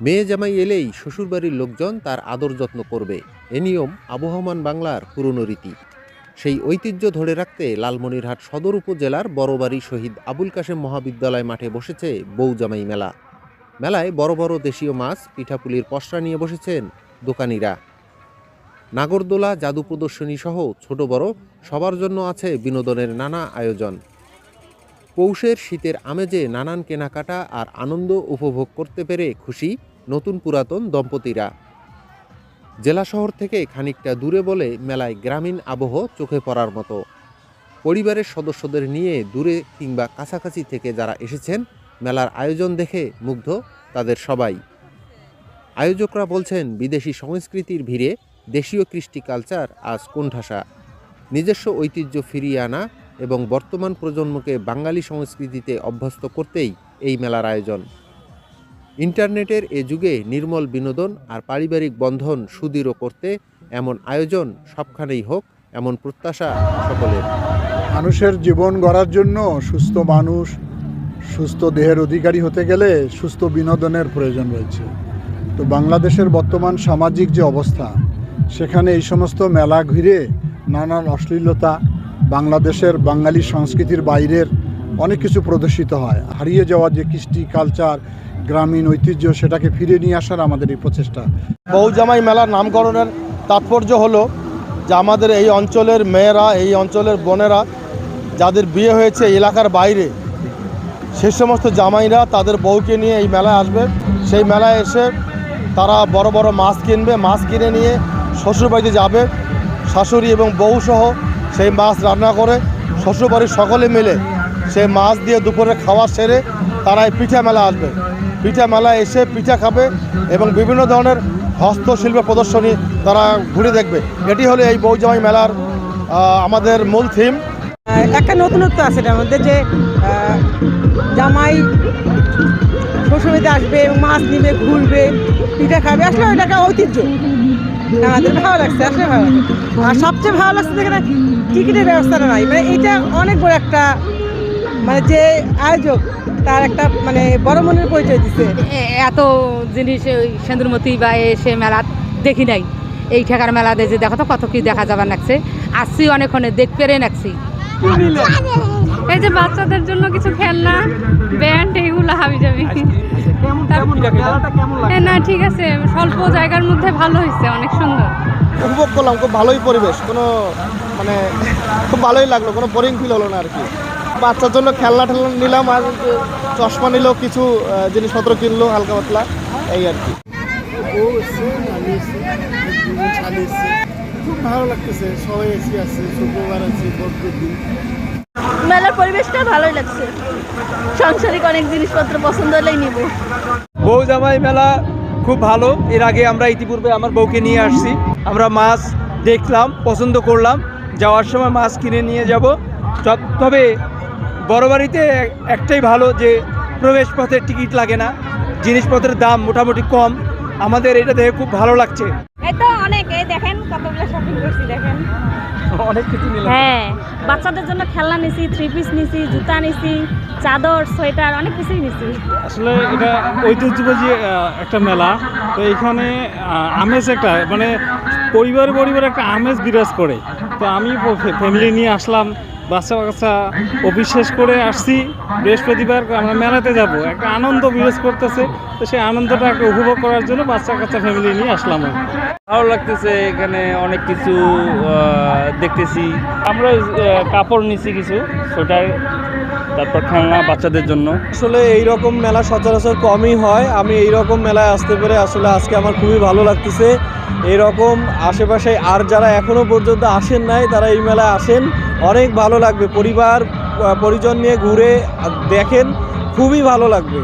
মেয়ে জামাই এলেই শ্বশুরবাড়ির লোকজন তার আদর যত্ন করবে। এ নিয়ম আবহমান বাংলার পুরনো রীতি। সেই ঐতিহ্য ধরে রাখতে লালমনিরহাট সদর উপজেলার বড়বাড়ি শহীদ আবুল কাশেম মহাবিদ্যালয় মাঠে বসেছে বউ জামাই মেলা। মেলায় বড় বড় দেশীয় মাছ, পিঠাপুলির পসরা নিয়ে বসেছেন দোকানিরা। নাগরদোলা জাদু প্রদর্শনী সহ ছোট বড় সবার জন্য আছে বিনোদনের নানা আয়োজন। পৌষের শীতের আমেজে নানান কেনাকাটা আর আনন্দ উপভোগ করতে পেরে খুশি নতুন পুরাতন দম্পতিরা। জেলা শহর থেকে খানিকটা দূরে বলে মেলায় গ্রামীণ আবহ চোখে পড়ার মতো। পরিবারের সদস্যদের নিয়ে দূরে কিংবা কাছাকাছি থেকে যারা এসেছেন, মেলার আয়োজন দেখে মুগ্ধ তাদের সবাই। আয়োজকরা বলছেন, বিদেশি সংস্কৃতির ভিড়ে দেশীয় কৃষ্টি কালচার আজ কোণঠাসা। নিজস্ব ঐতিহ্য ফিরিয়ে আনা এবং বর্তমান প্রজন্মকে বাঙালি সংস্কৃতিতে অভ্যস্ত করতেই এই মেলার আয়োজন। ইন্টারনেটের এ যুগে নির্মল বিনোদন আর পারিবারিক বন্ধন সুদৃঢ় করতে এমন আয়োজন সবখানেই হোক এমন প্রত্যাশা সকলের। মানুষের জীবন গড়ার জন্য সুস্থ মানুষ, সুস্থ দেহের অধিকারী হতে গেলে সুস্থ বিনোদনের প্রয়োজন রয়েছে। তো বাংলাদেশের বর্তমান সামাজিক যে অবস্থা, সেখানে এই সমস্ত মেলা ঘিরে নানান অশ্লীলতা বাংলাদেশের বাঙালি সংস্কৃতির বাইরের অনেক কিছু প্রদর্শিত হয়। হারিয়ে যাওয়া যে কৃষ্টি কালচার গ্রামীণ ঐতিহ্য সেটাকে ফিরে নিয়ে আসার আমাদের এই প্রচেষ্টা। বৌজামাই মেলার নামকরণের তাৎপর্য হলো যে আমাদের এই অঞ্চলের মেয়েরা, এই অঞ্চলের বোনেরা যাদের বিয়ে হয়েছে এলাকার বাইরে, সে সমস্ত জামাইরা তাদের বউকে নিয়ে এই মেলায় আসবে। সেই মেলায় এসে তারা বড় বড় মাছ কিনবে। মাছ কিনে নিয়ে শ্বশুরবাড়িতে যাবে। শাশুড়ি এবং বউ সহ সেই মাছ রান্না করে শ্বশুরবাড়ির সকলে মিলে সেই মাছ দিয়ে দুপুরে খাওয়া সেরে তারা এই পিঠা মেলা আসবে। পিঠা মেলায় এসে পিঠা খাবে এবং বিভিন্ন ধরনের হস্তশিল্প প্রদর্শনী তারা ঘুরে দেখবে। এটি হলো এই বৌজামাই মেলার আমাদের মূল থিম একটা নতুনত্ব আছে এটার মধ্যে যে জামাই শ্বশুরবাড়িতে আসবে, মাছ নিবে, ঘুরবে, পিঠা খাবে। আসলে ওইটা একটা ঐতিহ্য। আমাদের ভালো লাগছে, আসলে ভালো লাগছে। আর সবচেয়ে ভালো লাগছে যেখানে টিকিটের ব্যবস্থাটা নাই। মানে এটা অনেক বড় একটা মানে যে আয়োজক, তার একটা মানে বড় মনের পরিচয় দিচ্ছে এত জিনিস ওই সেন্দুরমতি বা এসে মেলা দেখি নাই। এই ঠেকার মেলা যে দেখো তো কত কি দেখা যাবার লাগছে। আসছি অনেকক্ষণে দেখ পেরে নাকছি। এই যে বাচ্চাদের জন্য কিছু খেলনা ব্যান্ড এগুলো হাবি যাবি এ না ঠিক আছে। স্বল্প জায়গার মধ্যে ভালো হয়েছে অনেক সুন্দর। উপভোগ করলাম খুব ভালোই পরিবেশ। কোনো মানে খুব ভালোই লাগল। কোনো বোরিং ফিল হলো না আর কি। বাচ্চার জন্য খেলনা টেলনা নিলাম আর চশমা নিল কিছু জিনিসপত্র কিনলো হালকা পাতলা এই আর কি। খুব ভালো লাগতেছে সবাই এসে আছে শুক্রবার আছে মেলার পরিবেশটা ভালোই লাগছে। সাংসারিক অনেক জিনিসপত্র পছন্দ হলেই নিব। বউ জামাই মেলা খুব ভালো। এর আগে আমরা ইতিপূর্বে আমার বউকে নিয়ে আসছি। আমরা মাছ দেখলাম পছন্দ করলাম। যাওয়ার সময় মাছ কিনে নিয়ে যাব। তবে বড় বাড়িতে একটাই ভালো যে প্রবেশ পথের টিকিট লাগে না। জিনিসপত্রের দাম মোটামুটি কম। আমাদের এটা দেখে খুব ভালো লাগছে। তো অনেক এই দেখেন কতগুলো শপিং করছি দেখেন। হ্যাঁ বাচ্চাদের জন্য খেলনা নিছি থ্রি পিস নিছি জুতা নিছি চাদর সোয়েটার অনেক কিছুই নিছি। আসলে এটা ঐতিহ্যবাহী একটা মেলা। তো এখানে আমেজ একটা মানে পরিবার পরিবার একটা আমেজ বিরাজ করে। তো আমি ফ্যামিলি নিয়ে আসলাম বাচ্চা বাচ্চা অফিস শেষ করে আসছি। বৃহস্পতিবার আমরা মেলাতে যাব। একটা আনন্দ বিরোধ করতেছে। তো সেই আনন্দটাকে একটা উপভোগ করার জন্য বাচ্চা কাচ্চা ফ্যামিলি নিয়ে আসলাম ভালো লাগতেছে এখানে অনেক কিছু দেখতেছি। আমরা কাপড় নিছি কিছু সোয়েটার। তারপর খেলনা বাচ্চাদের জন্য। আসলে এই রকম মেলা সচরাচর কমই হয়। আমি এই রকম মেলায় আসতে পেরে আসলে আজকে আমার খুবই ভালো লাগতেছে। এরকম আশেপাশে আর যারা এখনও পর্যন্ত আসেন নাই, তারা এই মেলায় আসেন। অনেক ভালো লাগবে। পরিবার পরিজন নিয়ে ঘুরে দেখেন। খুবই ভালো লাগবে।